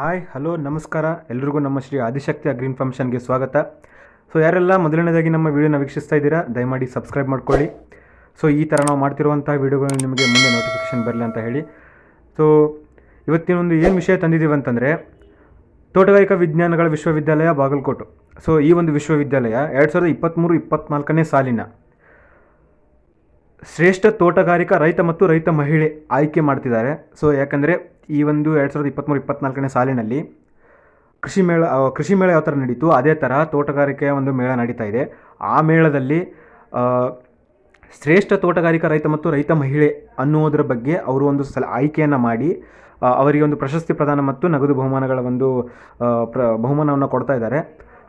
Hi hello ನಮಸ್ಕಾರ. ಎಲ್ರಿಗೂ ನಮ್ಮ ಶ್ರೀ ಆದಿಶಕ್ತಿ ಅಗ್ರಿ ಇನ್ಫಾರ್ಮೇಷನ್ಗೆ ಸ್ವಾಗತ. ಸೊ ಯಾರೆಲ್ಲ ಮೊದಲನೇದಾಗಿ ನಮ್ಮ ವಿಡಿಯೋನ ವೀಕ್ಷಿಸ್ತಾ ಇದ್ದೀರಾ, ದಯಮಾಡಿ ಸಬ್ಸ್ಕ್ರೈಬ್ ಮಾಡ್ಕೊಳ್ಳಿ. ಸೊ ಈ ಥರ ನಾವು ಮಾಡ್ತಿರುವಂಥ ವಿಡಿಯೋಗಳು ನಿಮಗೆ ಮುಂದೆ ನೋಟಿಫಿಕೇಷನ್ ಬರಲಿ ಅಂತ ಹೇಳಿ. ಸೊ ಇವತ್ತಿನ ಒಂದು ಏನು ವಿಷಯ ತಂದಿದ್ದೀವಿ ಅಂತಂದರೆ, ತೋಟಗಾರಿಕಾ ವಿಜ್ಞಾನಗಳ ವಿಶ್ವವಿದ್ಯಾಲಯ ಬಾಗಲಕೋಟು. ಸೊ ಈ ಒಂದು ವಿಶ್ವವಿದ್ಯಾಲಯ ಎರಡು ಸಾವಿರದ ಇಪ್ಪತ್ತ್ಮೂರು ಇಪ್ಪತ್ತ್ನಾಲ್ಕನೇ ಸಾಲಿನ ಶ್ರೇಷ್ಠ ತೋಟಗಾರಿಕಾ ರೈತ ಮತ್ತು ರೈತ ಮಹಿಳೆ ಆಯ್ಕೆ ಮಾಡ್ತಿದ್ದಾರೆ. ಸೊ ಯಾಕಂದರೆ ಈ ಒಂದು ಎರಡು ಸಾವಿರದ ಇಪ್ಪತ್ತ್ಮೂರು ಇಪ್ಪತ್ತ್ನಾಲ್ಕನೇ ಸಾಲಿನಲ್ಲಿ ಕೃಷಿ ಮೇಳ ಕೃಷಿ ಮೇಳ ಯಾವ ಥರ ನಡೀತು? ಅದೇ ಥರ ತೋಟಗಾರಿಕೆಯ ಒಂದು ಮೇಳ ನಡೀತಾ ಇದೆ. ಆ ಮೇಳದಲ್ಲಿ ಶ್ರೇಷ್ಠ ತೋಟಗಾರಿಕಾ ರೈತ ಮತ್ತು ರೈತ ಮಹಿಳೆ ಅನ್ನುವುದರ ಬಗ್ಗೆ ಅವರು ಒಂದು ಸಲ ಆಯ್ಕೆಯನ್ನು ಮಾಡಿ ಅವರಿಗೆ ಒಂದು ಪ್ರಶಸ್ತಿ ಪ್ರದಾನ ಮತ್ತು ನಗದು ಬಹುಮಾನಗಳ ಒಂದು ಪ್ರ, ಬಹುಮಾನವನ್ನು ಕೊಡ್ತಾ ಇದ್ದಾರೆ.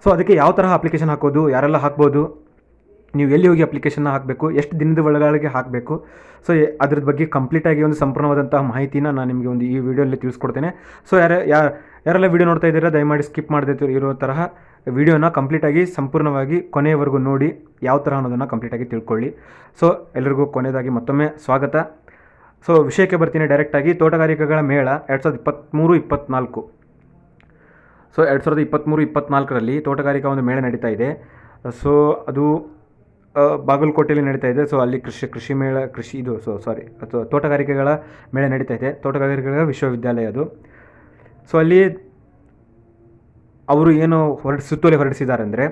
ಸೊ ಅದಕ್ಕೆ ಯಾವ ತರಹ ಅಪ್ಲಿಕೇಶನ್ ಹಾಕೋದು? ಯಾರೆಲ್ಲ ಹಾಕ್ಬೋದು? ನೀವು ಎಲ್ಲಿ ಹೋಗಿ ಅಪ್ಲಿಕೇಶನ್ನ ಹಾಕಬೇಕು, ಎಷ್ಟು ದಿನದ ಒಳಗಡೆಗೆ ಹಾಕಬೇಕು. ಸೊ ಅದ್ರ ಬಗ್ಗೆ ಕಂಪ್ಲೀಟಾಗಿ ಒಂದು ಸಂಪೂರ್ಣವಾದಂತಹ ಮಾಹಿತಿನ ನಾನು ನಿಮಗೆ ಒಂದು ಈ ವಿಡಿಯೋಲ್ಲಿ ತಿಳಿಸ್ಕೊಡ್ತೇನೆ. ಸೊ ಯಾರು ಯಾ- ಯಾರೆಲ್ಲ ವಿಡಿಯೋ ನೋಡ್ತಾ ಇದ್ದೀರಾ, ದಯಮಾಡಿ ಸ್ಕಿಪ್ ಮಾಡದೆ ಇರೋ ತರಹ ವಿಡಿಯೋನ ಕಂಪ್ಲೀಟಾಗಿ ಸಂಪೂರ್ಣವಾಗಿ ಕೊನೆಯವರೆಗೂ ನೋಡಿ ಯಾವ ಥರ ಅನ್ನೋದನ್ನು ಕಂಪ್ಲೀಟಾಗಿ ತಿಳ್ಕೊಳ್ಳಿ. ಸೊ ಎಲ್ಲರಿಗೂ ಕೊನೆಯದಾಗಿ ಮತ್ತೊಮ್ಮೆ ಸ್ವಾಗತ. ಸೊ ವಿಷಯಕ್ಕೆ ಬರ್ತೀನಿ ಡೈರೆಕ್ಟಾಗಿ ತೋಟಗಾರಿಕೆಗಳ ಮೇಳ ಎರಡು ಸಾವಿರದ ಇಪ್ಪತ್ತ್ಮೂರು, ಇಪ್ಪತ್ತ್ನಾಲ್ಕು. ಸೊ ಎರಡು ಸಾವಿರದ ಇಪ್ಪತ್ತ್ಮೂರು, ಇಪ್ಪತ್ತ್ನಾಲ್ಕರಲ್ಲಿ ತೋಟಗಾರಿಕಾ ಒಂದು ಮೇಳ ನಡೀತಾ ಇದೆ. ಸೊ ಅದು ಬಾಗಲಕೋಟೆಯಲ್ಲಿ ನಡೀತಾ ಇದೆ. ಸೊ ಅಲ್ಲಿ ಕೃಷಿ ಕೃಷಿ ಮೇಳ, ಕೃಷಿ ಇದು ಸೊ ಸಾರಿ ಅಥವಾ ತೋಟಗಾರಿಕೆಗಳ ಮೇಳ ನಡೀತಾ ಇದೆ. ತೋಟಗಾರಿಕೆಗಳ ವಿಶ್ವವಿದ್ಯಾಲಯ ಅದು. ಸೊ ಅಲ್ಲಿ ಅವರು ಏನು ಹೊರಡಿ, ಸುತ್ತೋಲೆ ಹೊರಡಿಸಿದ್ದಾರೆ ಅಂದರೆ,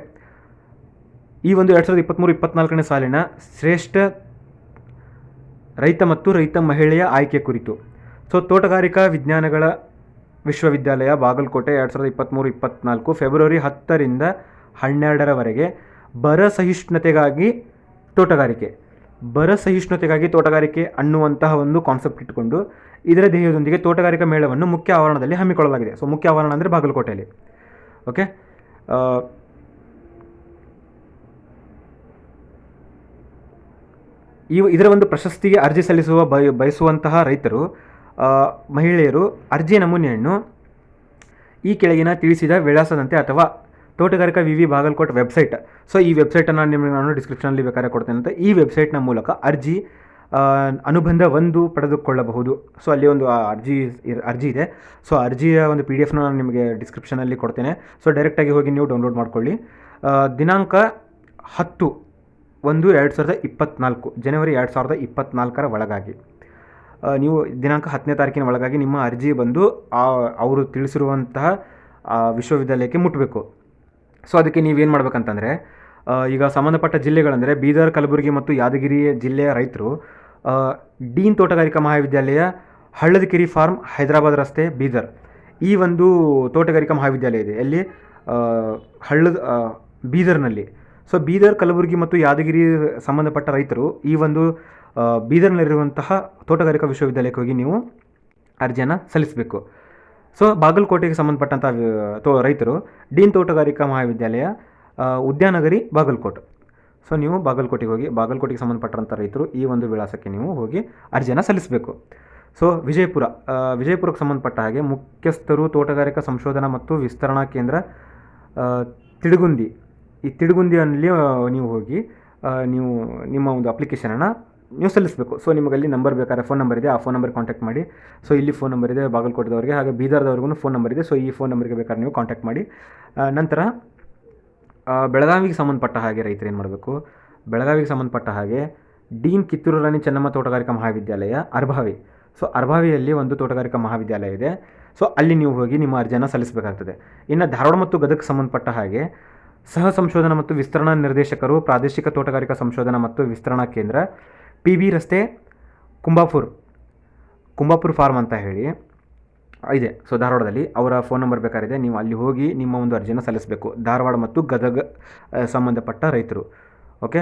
ಈ ಒಂದು ಎರಡು ಸಾವಿರದ ಇಪ್ಪತ್ತ್ಮೂರು ಇಪ್ಪತ್ತ್ನಾಲ್ಕನೇ ಸಾಲಿನ ಶ್ರೇಷ್ಠ ರೈತ ಮತ್ತು ರೈತ ಮಹಿಳೆಯ ಆಯ್ಕೆ ಕುರಿತು. ಸೊ ತೋಟಗಾರಿಕಾ ವಿಜ್ಞಾನಗಳ ವಿಶ್ವವಿದ್ಯಾಲಯ ಬಾಗಲಕೋಟೆ ಎರಡು ಸಾವಿರದ ಇಪ್ಪತ್ತ್ಮೂರು ಇಪ್ಪತ್ತ್ನಾಲ್ಕು ಫೆಬ್ರವರಿ ಹತ್ತರಿಂದ ಹನ್ನೆರಡರವರೆಗೆ ಬರ ಸಹಿಷ್ಣುತೆಗಾಗಿ ತೋಟಗಾರಿಕೆ. ಬರ ಸಹಿಷ್ಣುತೆಗಾಗಿ ತೋಟಗಾರಿಕೆ ಅನ್ನುವಂತಹ ಒಂದು ಕಾನ್ಸೆಪ್ಟ್ ಇಟ್ಕೊಂಡು ಇದರ ದೇಹದೊಂದಿಗೆ ತೋಟಗಾರಿಕಾ ಮೇಳವನ್ನು ಮುಖ್ಯ ಆವರಣದಲ್ಲಿ ಹಮ್ಮಿಕೊಳ್ಳಲಾಗಿದೆ. ಸೊ ಮುಖ್ಯ ಆವರಣ ಅಂದರೆ ಬಾಗಲಕೋಟೆಯಲ್ಲಿ. ಓಕೆ ಈ ಇದರ ಒಂದು ಪ್ರಶಸ್ತಿಗೆ ಅರ್ಜಿ ಸಲ್ಲಿಸುವ ಬಯ, ಬಯಸುವಂತಹ ರೈತರು ಮಹಿಳೆಯರು ಅರ್ಜಿ ನಮೂನೆಯನ್ನು ಈ ಕೆಳಗಿನ ತಿಳಿಸಿದ ವಿಳಾಸದಂತೆ ಅಥವಾ ತೋಟಗಾರಿಕಾ ವಿ ವಿ ಬಾಗಲಕೋಟ್ ವೆಬ್ಸೈಟ್ ಸೊ ಈ ವೆಬ್ಸೈಟನ್ನು ನಿಮಗೆ ನಾನು ಡಿಸ್ಕ್ರಿಪ್ಷನಲ್ಲಿ ಬೇಕಾದ್ರೆ ಕೊಡ್ತೇನೆ ಅಂತ. ಈ ವೆಬ್ಸೈಟ್ನ ಮೂಲಕ ಅರ್ಜಿ ಅನುಬಂಧ ಒಂದು ಪಡೆದುಕೊಳ್ಳಬಹುದು. ಸೊ ಅಲ್ಲಿ ಒಂದು ಅರ್ಜಿ ಅರ್ಜಿ ಇದೆ. ಸೊ ಅರ್ಜಿಯ ಒಂದು ಪಿ ಡಿ ಎಫ್ನ ನಾನು ನಿಮಗೆ ಡಿಸ್ಕ್ರಿಪ್ಷನಲ್ಲಿ ಕೊಡ್ತೇನೆ. ಸೊ ಡೈರೆಕ್ಟಾಗಿ ಹೋಗಿ ನೀವು ಡೌನ್ಲೋಡ್ ಮಾಡ್ಕೊಳ್ಳಿ. ದಿನಾಂಕ ಹತ್ತು ಒಂದು ಎರಡು ಸಾವಿರದ ಇಪ್ಪತ್ತ್ನಾಲ್ಕು ಜನವರಿ ಎರಡು ಸಾವಿರದ ಇಪ್ಪತ್ತ್ನಾಲ್ಕರ ಒಳಗಾಗಿ. ನೀವು ದಿನಾಂಕ ಹತ್ತನೇ ತಾರೀಕಿನ ಒಳಗಾಗಿ ನಿಮ್ಮ ಅರ್ಜಿ ಬಂದು ಅವರು ತಿಳಿಸಿರುವಂತಹ ವಿಶ್ವವಿದ್ಯಾಲಯಕ್ಕೆ ಮುಟ್ಟಬೇಕು ಸೊ ಅದಕ್ಕೆ ನೀವೇನು ಮಾಡ್ಬೇಕಂತಂದರೆ ಈಗ ಸಂಬಂಧಪಟ್ಟ ಜಿಲ್ಲೆಗಳಂದರೆ ಬೀದರ್, ಕಲಬುರಗಿ ಮತ್ತು ಯಾದಗಿರಿ ಜಿಲ್ಲೆಯ ರೈತರು ಡೀನ್ ತೋಟಗಾರಿಕಾ ಮಹಾವಿದ್ಯಾಲಯ, ಹಳ್ಳದಕಿರಿ ಫಾರ್ಮ್, ಹೈದರಾಬಾದ್ ರಸ್ತೆ, ಬೀದರ್. ಈ ಒಂದು ತೋಟಗಾರಿಕಾ ಮಹಾವಿದ್ಯಾಲಯ ಇದೆ. ಅಲ್ಲಿ ಹಳ್ಳದ ಬೀದರ್ನಲ್ಲಿ. ಸೊ ಬೀದರ್, ಕಲಬುರಗಿ ಮತ್ತು ಯಾದಗಿರಿ ಸಂಬಂಧಪಟ್ಟ ರೈತರು ಈ ಒಂದು ಬೀದರ್ನಲ್ಲಿರುವಂತಹ ತೋಟಗಾರಿಕಾ ವಿಶ್ವವಿದ್ಯಾಲಯಕ್ಕೆ ಹೋಗಿ ನೀವು ಅರ್ಜಿಯನ್ನು ಸಲ್ಲಿಸಬೇಕು. ಸೊ ಬಾಗಲಕೋಟೆಗೆ ಸಂಬಂಧಪಟ್ಟಂಥ ತೋ, ರೈತರು, ಡೀನ್ ತೋಟಗಾರಿಕಾ ಮಹಾವಿದ್ಯಾಲಯ ಉದ್ಯಾನಗರಿ, ಬಾಗಲಕೋಟೆ. ಸೊ ನೀವು ಬಾಗಲಕೋಟೆಗೆ ಹೋಗಿ, ಬಾಗಲಕೋಟೆಗೆ ಸಂಬಂಧಪಟ್ಟಂಥ ರೈತರು ಈ ಒಂದು ವಿಳಾಸಕ್ಕೆ ನೀವು ಹೋಗಿ ಅರ್ಜಿಯನ್ನು ಸಲ್ಲಿಸಬೇಕು. ಸೊ ವಿಜಯಪುರ ವಿಜಯಪುರಕ್ಕೆ ಸಂಬಂಧಪಟ್ಟ ಹಾಗೆ ಮುಖ್ಯಸ್ಥರು, ತೋಟಗಾರಿಕಾ ಸಂಶೋಧನಾ ಮತ್ತು ವಿಸ್ತರಣಾ ಕೇಂದ್ರ ತಿಡುಗುಂದಿ. ಈ ತಿಡುಗುಂದಿಯಲ್ಲಿ ನೀವು ಹೋಗಿ ನೀವು ನಿಮ್ಮ ಒಂದು ಅಪ್ಲಿಕೇಶನನ್ನು ನೀವು ಸಲ್ಲಿಸಬೇಕು. ಸೊ ನಿಮಗಲ್ಲಿ ನಂಬರ್ ಬೇಕಾದ್ರೆ ಫೋನ್ ನಂಬರ್ ಇದೆ, ಆ ಫೋನ್ ನಂಬರ್ ಕಾಂಟ್ಯಾಕ್ಟ್ ಮಾಡಿ. ಸೊ ಇಲ್ಲಿ ಫೋನ್ ನಂಬರ್ ಇದೆ, ಬಾಗಲಕೋಟದವರಿಗೆ, ಹಾಗೆ ಬೀದರ್ದವ್ರಿಗೂ ಫೋನ್ ನಂಬರ್ ಇದೆ. ಸೊ ಈ ಫೋನ್ ನಂಬರ್ಗೆ ಬೇಕಾದ್ರೆ ನೀವು ಕಾಂಟ್ಯಾಕ್ಟ್ ಮಾಡಿ. ನಂತರ ಬೆಳಗಾವಿಗೆ ಸಂಬಂಧಪಟ್ಟ ಹಾಗೆ ರೈತರು ಏನು ಮಾಡಬೇಕು? ಬೆಳಗಾವಿಗೆ ಸಂಬಂಧಪಟ್ಟ ಹಾಗೆ ಡೀನ್ ಕಿತ್ತೂರು ರಾಣಿ ಚೆನ್ನಮ್ಮ ತೋಟಗಾರಿಕಾ ಮಹಾವಿದ್ಯಾಲಯ, ಅರ್ಭಾವಿ. ಸೊ ಅರ್ಭಾವಿಯಲ್ಲಿ ಒಂದು ತೋಟಗಾರಿಕಾ ಮಹಾವಿದ್ಯಾಲಯ ಇದೆ. ಸೊ ಅಲ್ಲಿ ನೀವು ಹೋಗಿ ನಿಮ್ಮ ಅರ್ಜಿಯನ್ನು ಸಲ್ಲಿಸಬೇಕಾಗ್ತದೆ. ಇನ್ನು ಧಾರವಾಡ ಮತ್ತು ಗದಗ ಸಂಬಂಧಪಟ್ಟ ಹಾಗೆ ಸಹ ಸಂಶೋಧನಾ ಮತ್ತು ವಿಸ್ತರಣಾ ನಿರ್ದೇಶಕರು, ಪ್ರಾದೇಶಿಕ ತೋಟಗಾರಿಕಾ ಸಂಶೋಧನಾ ಮತ್ತು ವಿಸ್ತರಣಾ ಕೇಂದ್ರ ಪಿ ಬಿ ರಸ್ತೆ ಕುಂಬಾಪುರ್ ಕುಂಬಾಪುರ್ ಫಾರ್ಮ್ ಅಂತ ಹೇಳಿ, ಇದೆ. ಸೊ ಧಾರವಾಡದಲ್ಲಿ ಅವರ ಫೋನ್ ನಂಬರ್ ಬೇಕಾಗಿದೆ. ನೀವು ಅಲ್ಲಿ ಹೋಗಿ ನಿಮ್ಮ ಒಂದು ಅರ್ಜಿನ ಸಲ್ಲಿಸಬೇಕು. ಧಾರವಾಡ ಮತ್ತು ಗದಗ ಸಂಬಂಧಪಟ್ಟ ರೈತರು. ಓಕೆ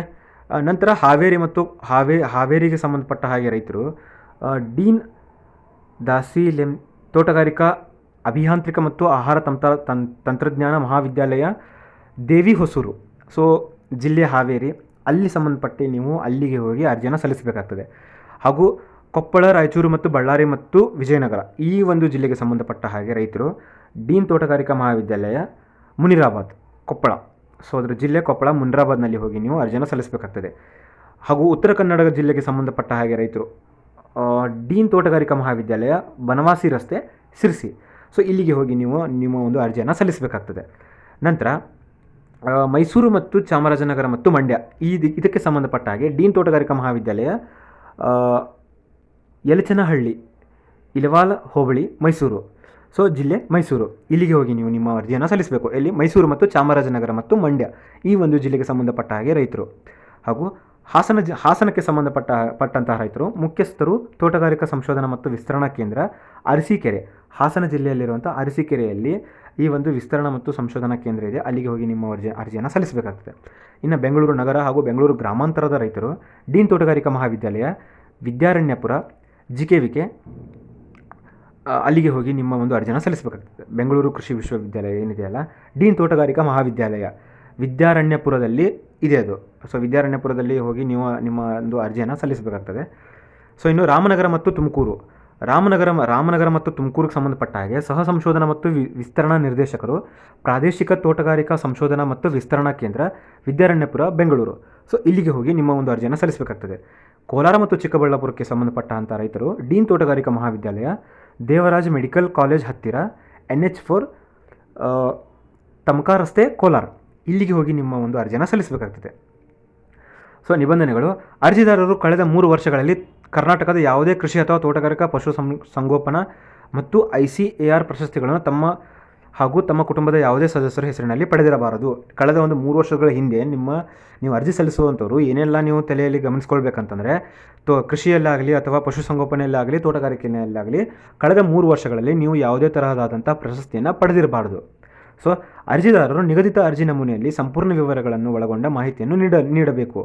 ನಂತರ ಹಾವೇರಿ ಮತ್ತು ಹಾವೇ, ಹಾವೇರಿಗೆ ಸಂಬಂಧಪಟ್ಟ ಹಾಗೆ ರೈತರು ಡೀನ್ ದಾಸಿ ಲೆಮ್ ತೋಟಗಾರಿಕಾ ಅಭಿಯಾಂತ್ರಿಕ ಮತ್ತು ಆಹಾರ ತಂತ್ರ, ತಂತ್ರಜ್ಞಾನ ಮಹಾವಿದ್ಯಾಲಯ ದೇವಿ ಹೊಸೂರು ಸೊ ಜಿಲ್ಲೆ ಹಾವೇರಿ. ಅಲ್ಲಿ ಸಂಬಂಧಪಟ್ಟು ನೀವು ಅಲ್ಲಿಗೆ ಹೋಗಿ ಅರ್ಜಿಯನ್ನು ಸಲ್ಲಿಸಬೇಕಾಗ್ತದೆ. ಹಾಗೂ ಕೊಪ್ಪಳ, ರಾಯಚೂರು ಮತ್ತು ಬಳ್ಳಾರಿ ಮತ್ತು ವಿಜಯನಗರ ಈ ಒಂದು ಜಿಲ್ಲೆಗೆ ಸಂಬಂಧಪಟ್ಟ ಹಾಗೆ ರೈತರು ಡೀನ್ ತೋಟಗಾರಿಕಾ ಮಹಾವಿದ್ಯಾಲಯ, ಮುನಿರಾಬಾದ್, ಕೊಪ್ಪಳ. ಸೊ, ಅದರ ಜಿಲ್ಲೆ ಕೊಪ್ಪಳ, ಮುನಿರಾಬಾದ್ನಲ್ಲಿ ಹೋಗಿ ನೀವು ಅರ್ಜಿಯನ್ನು ಸಲ್ಲಿಸಬೇಕಾಗ್ತದೆ. ಹಾಗೂ ಉತ್ತರ ಕನ್ನಡ ಜಿಲ್ಲೆಗೆ ಸಂಬಂಧಪಟ್ಟ ಹಾಗೆ ರೈತರು ಡೀನ್ ತೋಟಗಾರಿಕಾ ಮಹಾವಿದ್ಯಾಲಯ, ಬನವಾಸಿ ರಸ್ತೆ, ಸಿರ್ಸಿ. ಸೊ, ಇಲ್ಲಿಗೆ ಹೋಗಿ ನೀವು ನಿಮ್ಮ ಒಂದು ಅರ್ಜಿಯನ್ನು ಸಲ್ಲಿಸಬೇಕಾಗ್ತದೆ. ನಂತರ ಮೈಸೂರು ಮತ್ತು ಚಾಮರಾಜನಗರ ಮತ್ತು ಮಂಡ್ಯ. ಈ ಇದಕ್ಕೆ ಸಂಬಂಧಪಟ್ಟ ಹಾಗೆ ಡೀನ್ ತೋಟಗಾರಿಕಾ ಮಹಾವಿದ್ಯಾಲಯ ಯಲಚನಹಳ್ಳಿ, ಇಲವಾಲ, ಹೋಬಳಿ, ಮೈಸೂರು. ಸೊ, ಜಿಲ್ಲೆ ಮೈಸೂರು. ಇಲ್ಲಿಗೆ ಹೋಗಿ ನೀವು ನಿಮ್ಮ ಅರ್ಜಿಯನ್ನು ಸಲ್ಲಿಸಬೇಕು. ಇಲ್ಲಿ ಮೈಸೂರು ಮತ್ತು ಚಾಮರಾಜನಗರ ಮತ್ತು ಮಂಡ್ಯ. ಈ ಒಂದು ಜಿಲ್ಲೆಗೆ ಸಂಬಂಧಪಟ್ಟ ಹಾಗೆ ರೈತರು. ಹಾಗೂ ಹಾಸನ ಜ, ಹಾಸನಕ್ಕೆ ಸಂಬಂಧಪಟ್ಟ ಪಟ್ಟಂತಹ ರೈತರು, ಮುಖ್ಯಸ್ಥರು, ತೋಟಗಾರಿಕಾ ಸಂಶೋಧನಾ ಮತ್ತು ವಿಸ್ತರಣಾ ಕೇಂದ್ರ, ಅರಸೀಕೆರೆ. ಹಾಸನ ಜಿಲ್ಲೆಯಲ್ಲಿರುವಂಥ ಅರಸೀಕೆರೆಯಲ್ಲಿ ಈ ಒಂದು ವಿಸ್ತರಣಾ ಮತ್ತು ಸಂಶೋಧನಾ ಕೇಂದ್ರ ಇದೆ. ಅಲ್ಲಿಗೆ ಹೋಗಿ ನಿಮ್ಮ ಅರ್ಜಿ, ಅರ್ಜಿಯನ್ನು ಸಲ್ಲಿಸಬೇಕಾಗ್ತದೆ. ಇನ್ನು ಬೆಂಗಳೂರು ನಗರ ಹಾಗೂ ಬೆಂಗಳೂರು ಗ್ರಾಮಾಂತರದ ರೈತರು, ಡೀನ್ ತೋಟಗಾರಿಕಾ ಮಹಾವಿದ್ಯಾಲಯ, Vidyaranyapura G K V K ಅಲ್ಲಿಗೆ ಹೋಗಿ ನಿಮ್ಮ ಒಂದು ಅರ್ಜಿಯನ್ನು ಸಲ್ಲಿಸಬೇಕಾಗ್ತದೆ. ಬೆಂಗಳೂರು ಕೃಷಿ ವಿಶ್ವವಿದ್ಯಾಲಯ ಏನಿದೆಯಲ್ಲ, ಡೀನ್ ತೋಟಗಾರಿಕಾ ಮಹಾವಿದ್ಯಾಲಯ. ವಿದ್ಯಾರಣ್ಯಪುರದಲ್ಲಿ ಇದೆ ಅದು. ಸೊ ವಿದ್ಯಾರಣ್ಯಪುರದಲ್ಲಿ ಹೋಗಿ ನೀವು, ನಿಮ್ಮ ಒಂದು ಅರ್ಜಿಯನ್ನು ಸಲ್ಲಿಸಬೇಕಾಗ್ತದೆ. ಸೊ ಇನ್ನು ರಾಮನಗರ ಮತ್ತು ತುಮಕೂರು. ರಾಮನಗರ ರಾಮನಗರ ಮತ್ತು ತುಮಕೂರಿಗೆ ಸಂಬಂಧಪಟ್ಟ ಹಾಗೆ ಸಹ ಸಂಶೋಧನಾ ಮತ್ತು ವಿಸ್ತರಣಾ ನಿರ್ದೇಶಕರು, ಪ್ರಾದೇಶಿಕ ತೋಟಗಾರಿಕಾ ಸಂಶೋಧನಾ ಮತ್ತು ವಿಸ್ತರಣಾ ಕೇಂದ್ರ, ವಿದ್ಯಾರಣ್ಯಪುರ, ಬೆಂಗಳೂರು. ಸೊ ಇಲ್ಲಿಗೆ ಹೋಗಿ ನಿಮ್ಮ ಒಂದು ಅರ್ಜಿಯನ್ನು ಸಲ್ಲಿಸಬೇಕಾಗ್ತದೆ. ಕೋಲಾರ ಮತ್ತು ಚಿಕ್ಕಬಳ್ಳಾಪುರಕ್ಕೆ ಸಂಬಂಧಪಟ್ಟಂಥ ರೈತರು, ಡೀನ್ ತೋಟಗಾರಿಕಾ ಮಹಾವಿದ್ಯಾಲಯ, ದೇವರಾಜ್ ಮೆಡಿಕಲ್ ಕಾಲೇಜ್ ಹತ್ತಿರ ಎನ್ ಎಚ್ ಫೋರ್ ತಮಕಾ ರಸ್ತೆ, ಕೋಲಾರ. ಇಲ್ಲಿಗೆ ಹೋಗಿ ನಿಮ್ಮ ಒಂದು ಅರ್ಜಿಯನ್ನು ಸಲ್ಲಿಸಬೇಕಾಗ್ತದೆ. ಸೊ ನಿಬಂಧನೆಗಳು, ಅರ್ಜಿದಾರರು ಕಳೆದ ಮೂರು ವರ್ಷಗಳಲ್ಲಿ ಕರ್ನಾಟಕದ ಯಾವುದೇ ಕೃಷಿ ಅಥವಾ ತೋಟಗಾರಿಕಾ ಪಶು ಸಂಗೋಪನಾ ಮತ್ತು ಐ ಸಿ ಎ ಆರ್ ಪ್ರಶಸ್ತಿಗಳನ್ನು ತಮ್ಮ ಹಾಗೂ ತಮ್ಮ ಕುಟುಂಬದ ಯಾವುದೇ ಸದಸ್ಯರ ಹೆಸರಿನಲ್ಲಿ ಪಡೆದಿರಬಾರದು. ಕಳೆದ ಒಂದು ಮೂರು ವರ್ಷಗಳ ಹಿಂದೆ ನಿಮ್ಮ, ನೀವು ಅರ್ಜಿ ಸಲ್ಲಿಸುವಂಥವ್ರು ಏನೆಲ್ಲ ನೀವು ತಲೆಯಲ್ಲಿ ಗಮನಿಸ್ಕೊಳ್ಬೇಕಂತಂದರೆ, ತೋ, ಕೃಷಿಯಲ್ಲಾಗಲಿ ಅಥವಾ ಪಶುಸಂಗೋಪನೆಯಲ್ಲಾಗಲಿ ತೋಟಗಾರಿಕೆಯಲ್ಲಾಗಲಿ ಕಳೆದ ಮೂರು ವರ್ಷಗಳಲ್ಲಿ ನೀವು ಯಾವುದೇ ತರಹದಾದಂಥ ಪ್ರಶಸ್ತಿಯನ್ನು ಪಡೆದಿರಬಾರದು. ಸೊ ಅರ್ಜಿದಾರರು ನಿಗದಿತ ಅರ್ಜಿ ನಮೂನೆಯಲ್ಲಿ ಸಂಪೂರ್ಣ ವಿವರಗಳನ್ನು ಒಳಗೊಂಡ ಮಾಹಿತಿಯನ್ನು ನೀಡ, ನೀಡಬೇಕು.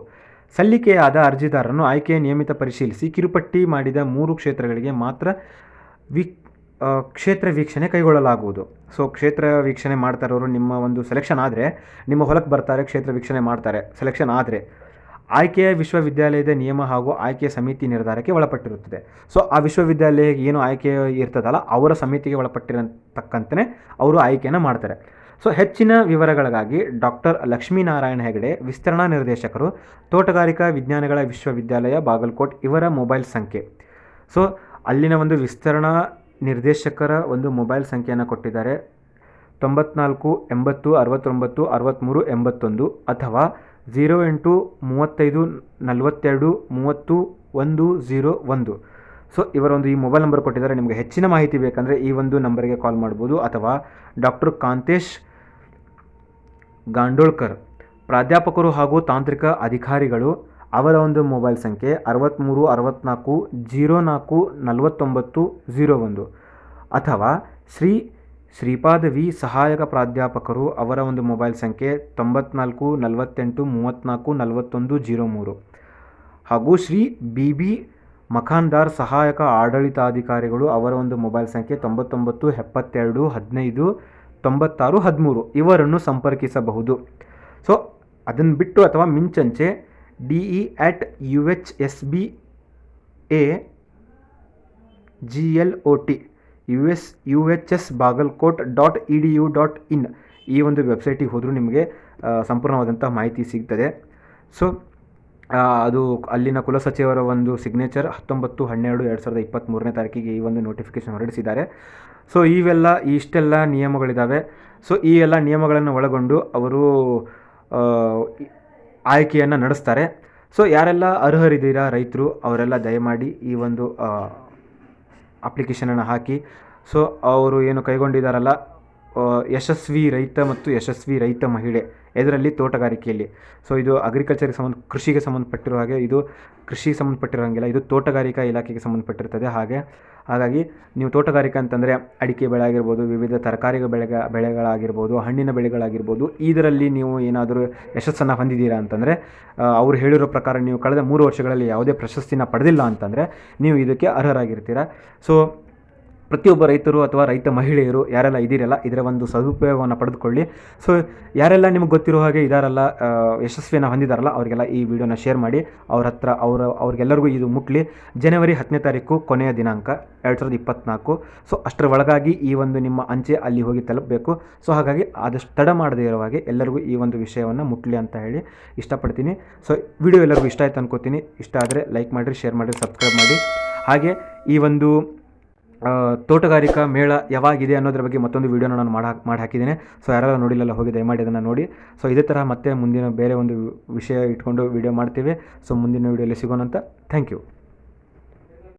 ಸಲ್ಲಿಕೆಯಾದ ಅರ್ಜಿದಾರರನ್ನು ಆಯ್ಕೆ ನಿಯಮಿತ ಪರಿಶೀಲಿಸಿ ಕಿರುಪಟ್ಟಿ ಮಾಡಿದ ಮೂರು ಕ್ಷೇತ್ರಗಳಿಗೆ ಮಾತ್ರ ವಿ ಕ್ಷೇತ್ರ ವೀಕ್ಷಣೆ ಕೈಗೊಳ್ಳಲಾಗುವುದು. ಸೊ ಕ್ಷೇತ್ರ ವೀಕ್ಷಣೆ ಮಾಡ್ತಾ ಇರೋರು ನಿಮ್ಮ ಒಂದು ಸೆಲೆಕ್ಷನ್ ಆದರೆ ನಿಮ್ಮ ಹೊಲಕ್ಕೆ ಬರ್ತಾರೆ, ಕ್ಷೇತ್ರ ವೀಕ್ಷಣೆ ಮಾಡ್ತಾರೆ ಸೆಲೆಕ್ಷನ್ ಆದರೆ. ಆಯ್ಕೆಯ ವಿಶ್ವವಿದ್ಯಾಲಯದ ನಿಯಮ ಹಾಗೂ ಆಯ್ಕೆಯ ಸಮಿತಿ ನಿರ್ಧಾರಕ್ಕೆ ಒಳಪಟ್ಟಿರುತ್ತದೆ. ಸೊ ಆ ವಿಶ್ವವಿದ್ಯಾಲಯಕ್ಕೆ ಏನು ಆಯ್ಕೆ ಇರ್ತದಲ್ಲ, ಅವರ ಸಮಿತಿಗೆ ಒಳಪಟ್ಟಿರತಕ್ಕಂತೆ ಅವರು ಆಯ್ಕೆಯನ್ನು ಮಾಡ್ತಾರೆ. ಸೊ ಹೆಚ್ಚಿನ ವಿವರಗಳಿಗಾಗಿ ಡಾಕ್ಟರ್ ಲಕ್ಷ್ಮೀನಾರಾಯಣ ಹೆಗಡೆ, ವಿಸ್ತರಣಾ ನಿರ್ದೇಶಕರು, ತೋಟಗಾರಿಕಾ ವಿಜ್ಞಾನಗಳ ವಿಶ್ವವಿದ್ಯಾಲಯ, ಬಾಗಲಕೋಟ್, ಇವರ ಮೊಬೈಲ್ ಸಂಖ್ಯೆ. ಸೊ ಅಲ್ಲಿನ ಒಂದು ವಿಸ್ತರಣಾ ನಿರ್ದೇಶಕರ ಒಂದು ಮೊಬೈಲ್ ಸಂಖ್ಯೆಯನ್ನು ಕೊಟ್ಟಿದ್ದಾರೆ. ತೊಂಬತ್ನಾಲ್ಕು, ಎಂಬತ್ತು, ಅರವತ್ತೊಂಬತ್ತು ಅರವತ್ತ್ಮೂರು ಎಂಬತ್ತೊಂದು ಅಥವಾ ಝೀರೋ ಎಂಟು ಮೂವತ್ತೈದು ನಲವತ್ತೆರಡು ಮೂವತ್ತು ಒಂದು ಝೀರೋ ಒಂದು. ಸೊ, ಇವರೊಂದು ಈ ಮೊಬೈಲ್ ನಂಬರ್ ಕೊಟ್ಟಿದ್ದಾರೆ. ನಿಮಗೆ ಹೆಚ್ಚಿನ ಮಾಹಿತಿ ಬೇಕಂದರೆ ಈ ಒಂದು ನಂಬರ್ಗೆ ಕಾಲ್ ಮಾಡ್ಬೋದು. ಅಥವಾ ಡಾಕ್ಟರ್ ಕಾಂತೇಶ್ ಗಾಂಡೋಳ್ಕರ್, ಪ್ರಾಧ್ಯಾಪಕರು ಹಾಗೂ ತಾಂತ್ರಿಕ ಅಧಿಕಾರಿಗಳು ಅವರ ಒಂದು ಮೊಬೈಲ್ ಸಂಖ್ಯೆ ಅರವತ್ತ್ಮೂರು ಅರವತ್ತ್ನಾಲ್ಕು ಜೀರೋ ನಾಲ್ಕು, ನಲವತ್ತೊಂಬತ್ತು ಝೀರೋ ಒಂದು. ಅಥವಾ ಶ್ರೀ ಶ್ರೀಪಾದ ವಿ ಸಹಾಯಕ ಪ್ರಾಧ್ಯಾಪಕರು ಅವರ ಒಂದು ಮೊಬೈಲ್ ಸಂಖ್ಯೆ ತೊಂಬತ್ನಾಲ್ಕು ನಲವತ್ತೆಂಟು ಮೂವತ್ತ್ನಾಲ್ಕು ನಲವತ್ತೊಂದು ಜೀರೋ ಮೂರು. ಹಾಗೂ ಶ್ರೀ ಬಿ ಬಿ ಮಖಾನ್ದಾರ್ ಸಹಾಯಕ ಆಡಳಿತಾಧಿಕಾರಿಗಳು ಅವರ ಒಂದು ಮೊಬೈಲ್ ಸಂಖ್ಯೆ ತೊಂಬತ್ತೊಂಬತ್ತು ಎಪ್ಪತ್ತೆರಡು ಹದಿನೈದು ತೊಂಬತ್ತಾರು ಹದಿಮೂರು ಇವರನ್ನು ಸಂಪರ್ಕಿಸಬಹುದು. ಸೊ, ಅದನ್ನು ಬಿಟ್ಟು ಅಥವಾ ಮಿಂಚಂಚೆ D E at U H S B A G L O T U S U H S Bagalkot dot E D U dot in ಈ ಒಂದು ವೆಬ್ಸೈಟಿಗೆ ಹೋದರೂ ನಿಮಗೆ ಸಂಪೂರ್ಣವಾದಂಥ ಮಾಹಿತಿ ಸಿಗ್ತದೆ. ಸೊ ಅದು ಅಲ್ಲಿನ ಕುಲಸಚಿವರ ಒಂದು ಸಿಗ್ನೇಚರ್ ಹತ್ತೊಂಬತ್ತು, ಹನ್ನೆರಡು, ಎರಡು ಸಾವಿರದ ಇಪ್ಪತ್ತ್ಮೂರನೇ ತಾರೀಕಿಗೆ ಈ ಒಂದು ನೋಟಿಫಿಕೇಶನ್ ಹೊರಡಿಸಿದ್ದಾರೆ. ಸೊ ಇವೆಲ್ಲ ಇಷ್ಟೆಲ್ಲ ನಿಯಮಗಳಿದ್ದಾವೆ ಸೊ ಈ ಎಲ್ಲ ನಿಯಮಗಳನ್ನು ಒಳಗೊಂಡು ಅವರು ಆಯ್ಕೆಯನ್ನು ನಡೆಸ್ತಾರೆ. ಸೊ ಯಾರೆಲ್ಲ ಅರ್ಹರಿದ್ದೀರಾ ರೈತರು, ಅವರೆಲ್ಲ ದಯಮಾಡಿ ಈ ಒಂದು ಅಪ್ಲಿಕೇಶನನ್ನು ಹಾಕಿ. ಸೊ ಅವರು ಏನು ಕೈಗೊಂಡಿದ್ದಾರಲ್ಲ ಯಶಸ್ವಿ ರೈತ ಮತ್ತು ಯಶಸ್ವಿ ರೈತ ಮಹಿಳೆ ಇದರಲ್ಲಿ ತೋಟಗಾರಿಕೆಯಲ್ಲಿ. ಸೊ ಇದು ಅಗ್ರಿಕಲ್ಚರ್ಗೆ ಸಂಬಂಧ, ಕೃಷಿಗೆ ಸಂಬಂಧಪಟ್ಟಿರೋ ಹಾಗೆ ಇದು ಕೃಷಿಗೆ ಸಂಬಂಧಪಟ್ಟಿರೋಂಗಿಲ್ಲ, ಇದು ತೋಟಗಾರಿಕಾ ಇಲಾಖೆಗೆ ಸಂಬಂಧಪಟ್ಟಿರ್ತದೆ ಹಾಗೆ. ಹಾಗಾಗಿ ನೀವು ತೋಟಗಾರಿಕೆ ಅಂತಂದರೆ ಅಡಿಕೆ ಬೆಳೆ ಆಗಿರ್ಬೋದು, ವಿವಿಧ ತರಕಾರಿ ಬೆಳೆಗ, ಬೆಳೆಗಳಾಗಿರ್ಬೋದು, ಹಣ್ಣಿನ ಬೆಳೆಗಳಾಗಿರ್ಬೋದು, ಇದರಲ್ಲಿ ನೀವು ಏನಾದರೂ ಯಶಸ್ಸನ್ನು ಹೊಂದಿದ್ದೀರಾ ಅಂತಂದರೆ ಅವ್ರು ಹೇಳಿರೋ ಪ್ರಕಾರ ನೀವು ಕಳೆದ ಮೂರು ವರ್ಷಗಳಲ್ಲಿ ಯಾವುದೇ ಪ್ರಶಸ್ತಿನ ಪಡೆದಿಲ್ಲ ಅಂತಂದರೆ ನೀವು ಇದಕ್ಕೆ ಅರ್ಹರಾಗಿರ್ತೀರ. ಸೊ ಪ್ರತಿಯೊಬ್ಬ ರೈತರು ಅಥವಾ ರೈತ ಮಹಿಳೆಯರು ಯಾರೆಲ್ಲ ಇದ್ದೀರಲ್ಲ, ಇದರ ಒಂದು ಸದುಪಯೋಗವನ್ನು ಪಡೆದುಕೊಳ್ಳಿ. ಸೊ ಯಾರೆಲ್ಲ ನಿಮಗೆ ಗೊತ್ತಿರೋ ಹಾಗೆ ಇದಾರಲ್ಲ ಯಶಸ್ವಿಯನ್ನು ಹೊಂದಿದಾರಲ್ಲ, ಅವರಿಗೆಲ್ಲ ಈ ವಿಡಿಯೋನ ಶೇರ್ ಮಾಡಿ, ಅವ್ರ ಹತ್ರ ಅವರ, ಅವ್ರಿಗೆಲ್ಲರಿಗೂ ಇದು ಮುಟ್ಲಿ. ಜನವರಿ ಹತ್ತನೇ ತಾರೀಕು ಕೊನೆಯ ದಿನಾಂಕ, ಎರಡು ಸಾವಿರದ ಇಪ್ಪತ್ತ್ನಾಲ್ಕು ಸೊ ಅಷ್ಟರ ಒಳಗಾಗಿ ಈ ಒಂದು ನಿಮ್ಮ ಅಂಚೆ ಅಲ್ಲಿ ಹೋಗಿ ತಲುಪಬೇಕು. ಸೊ ಹಾಗಾಗಿ ಆದಷ್ಟು ತಡ ಮಾಡದೇ ಇರೋ ಹಾಗೆ ಎಲ್ಲರಿಗೂ ಈ ಒಂದು ವಿಷಯವನ್ನು ಮುಟ್ಲಿ ಅಂತ ಹೇಳಿ ಇಷ್ಟಪಡ್ತೀನಿ. ಸೊ ವಿಡಿಯೋ ಎಲ್ಲರಿಗೂ ಇಷ್ಟ ಆಯ್ತು ಅನ್ಕೋತೀನಿ. ಇಷ್ಟ ಆದರೆ ಲೈಕ್ ಮಾಡಿರಿ ಶೇರ್ ಮಾಡಿರಿ ಸಬ್ಸ್ಕ್ರೈಬ್ ಮಾಡಿ. ಹಾಗೆ ಈ ಒಂದು ತೋಟಗಾರಿಕಾ ಮೇಳ ಯಾವಾಗಿದೆ ಅನ್ನೋದ್ರ ಬಗ್ಗೆ ಮತ್ತೊಂದು ವೀಡಿಯೋನ ನಾನು ಮಾಡಿ ಮಾಡಿ ಹಾಕಿದ್ದೀನಿ ಸೊ, ಯಾರೆಲ್ಲ ನೋಡಿಲ್ಲ ಹೋಗಿ ದಯಮಾಡಿ ಅದನ್ನು ನೋಡಿ. ಸೊ, ಇದೇ ಥರ ಮತ್ತೆ ಮುಂದಿನ ಬೇರೆ ಒಂದು ವಿಷಯ ಇಟ್ಕೊಂಡು ವೀಡಿಯೋ ಮಾಡ್ತೀವಿ. ಸೊ, ಮುಂದಿನ ವೀಡಿಯೋಲಿ ಸಿಗೋಣ ಅಂತ ಥ್ಯಾಂಕ್ ಯು.